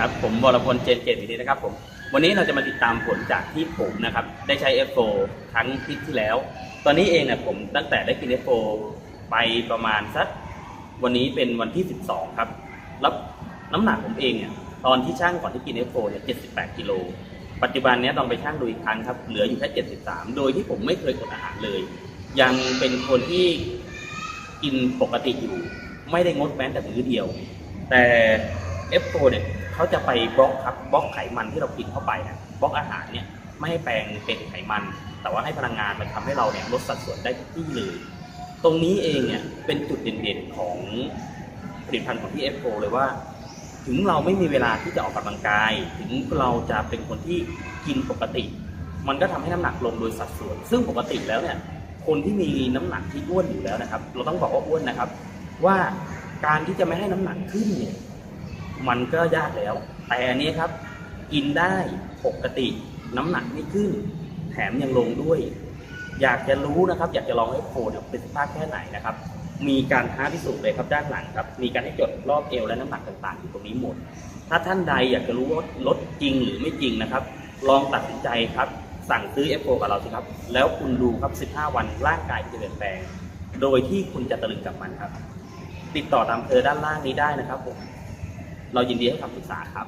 ครับ ผมวรพลเจนเกตอีกทีนะครับผมวันนี้เราจะมาติดตามผลจากที่ผมนะครับ ได้ใช้ F4 ครั้งที่ที่แล้ว ตอนนี้เองเนี่ยผมตั้งแต่ได้กิน F4 ไปประมาณสักวันนี้เป็นวันที่ 12 ครับ แล้วน้ำหนักผมเองเนี่ยตอนที่ช่างก่อนที่กิน F4 เนี่ย78กิโลปัจจุบันนี้ต้องไปช่างดูอีกครั้งครับ เหลืออยู่แค่ 73 โดยที่ผมไม่เคยอดอาหารเลย ยังเป็นคนที่กินปกติอยู่ ไม่ได้งดแม้แต่มื้อเดียว แต่ F4 เนี่ยเขาจะไปบล็อกครับบล็อกไขมันที่เรากินเข้าไปนะบล็อกอาหารเนี่ยไม่ให้แปลงเป็นไขมัน แต่ว่าให้พลังงานมันทำให้เราเนี่ยลดสัดส่วนได้ที่เลยตรงนี้เองเนี่ยเป็นจุดเด่นๆของผลิตภัณฑ์ของที่ F4 เลยว่า ถึงเราไม่มีเวลาที่จะออกกำลังกาย ถึงเราจะเป็นคนที่กินปกติ มันก็ทำให้น้ำหนักลงโดยสัดส่วน ซึ่งปกติแล้วเนี่ยคนที่มีน้ำหนักที่อ้วนอยู่แล้วนะครับ เราต้องบอกว่าอ้วนนะครับ ว่าการที่จะไม่ให้น้ำหนักขึ้นเนี่ย มันก็ยากแล้ว แต่อันนี้ครับ กินได้ปกติ น้ำหนักไม่ขึ้น แถมยังลงด้วย อยากจะรู้นะครับ อยากจะลองให้โฟเนี่ยเป็นสภาพแค่ไหนนะครับ มีการท้าพิสูจน์เลยครับด้านหลังครับ มีการให้จดรอบเอวและน้ำหนักต่างๆอยู่ตรงนี้หมด ถ้าท่านใดอยากจะรู้ว่าลดจริงหรือไม่จริงนะครับ ลองตัดสินใจครับ สั่งซื้อ F4 กับเราสิครับ แล้วคุณดูครับ 15 วันร่างกายจะเปลี่ยนแปลง โดยที่คุณจะตะลึงกับมันครับ ติดต่อตามเธอด้านล่างนี้ได้นะครับผม เรายินดีให้คำปรึกษาครับ